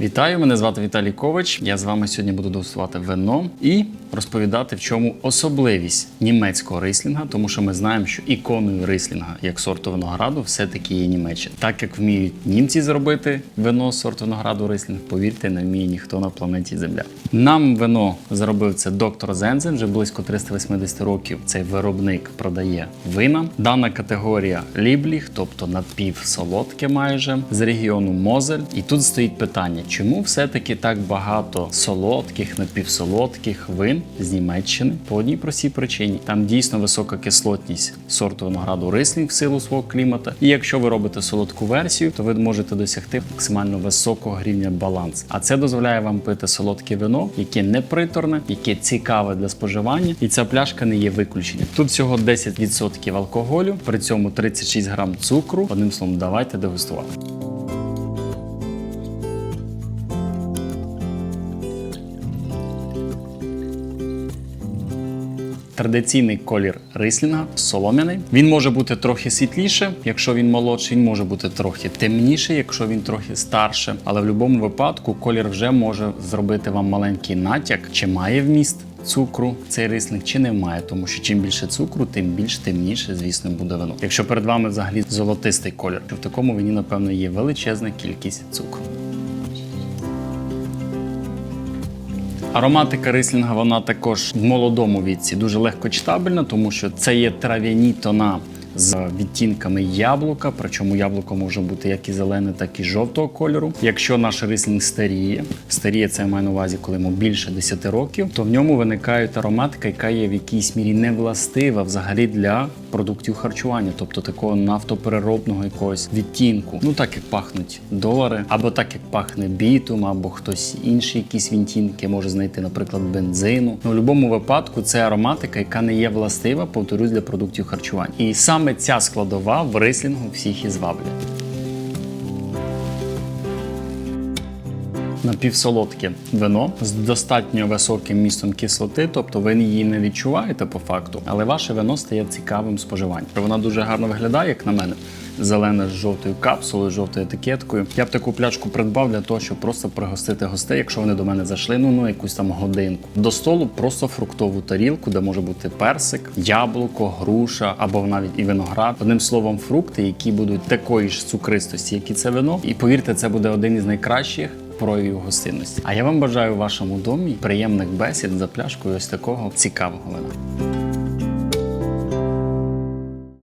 Вітаю, мене звати Віталій Ковач. Я з вами сьогодні буду дегустувати вино і розповідати, в чому особливість німецького рислінга, тому що ми знаємо, що іконою рислінга як сорту винограду все-таки є Німеччина. Так як вміють німці зробити вино сорту винограду рислінг, повірте, не вміє ніхто на планеті Земля. Нам вино зробив це доктор Зензен, вже близько 380 років. Цей виробник продає вина. Дана категорія лібліх, тобто напівсолодке майже з регіону Мозель. І тут стоїть питання, чому все-таки так багато солодких, напівсолодких вин з Німеччини? По одній простій причині. Там дійсно висока кислотність сорту винограду рислінг в силу свого клімату. І якщо ви робите солодку версію, то ви можете досягти максимально високого рівня балансу. А це дозволяє вам пити солодке вино, яке не приторне, яке цікаве для споживання, і ця пляшка не є виключенням. Тут всього 10% алкоголю, при цьому 36 грам цукру. Одним словом, давайте дегустувати. Традиційний колір рислінга солом'яний. Він може бути трохи світліше, якщо він молодший, він може бути трохи темніше, якщо він трохи старше. Але в будь-якому випадку колір вже може зробити вам маленький натяк, чи має вміст цукру цей рислинг, чи не має, тому що чим більше цукру, тим більш темніше, звісно, буде вино. Якщо перед вами взагалі золотистий колір, то в такому вині, напевно, є величезна кількість цукру. Ароматика рислінга вона також в молодому віці дуже легко читабельна, тому що це є трав'яні тона з відтінками яблука. Причому яблуко може бути як і зелене, так і жовтого кольору. Якщо наш рислінг старіє, старіє це я маю на увазі, коли йому більше 10 років, то в ньому виникає ароматика, яка є в якійсь мірі невластива взагалі для продуктів харчування, тобто такого нафтопереробного якогось відтінку. Ну так як пахнуть долари, або так як пахне бітум, або хтось інший якісь відтінки може знайти, наприклад, бензину. Ну, в будь-якому випадку це ароматика, яка не є властива, повторюсь, для продуктів харчування. І саме ця складова в рислінгу всіх і зваблює. Напівсолодке вино з достатньо високим містом кислоти, тобто ви її не відчуваєте по факту, але ваше вино стає цікавим споживанням. Вона дуже гарно виглядає, як на мене. Зелена з жовтою капсулою, жовтою етикеткою. Я б таку пляшку придбав для того, щоб просто пригостити гостей, якщо вони до мене зайшли, ну, ну якусь там годинку. До столу просто фруктову тарілку, де може бути персик, яблуко, груша або навіть і виноград. Одним словом, фрукти, які будуть такої ж цукристості, як і це вино. І повірте, це буде один із найкращих проявів гостинності. А я вам бажаю в вашому домі приємних бесід за пляшкою ось такого цікавого вина.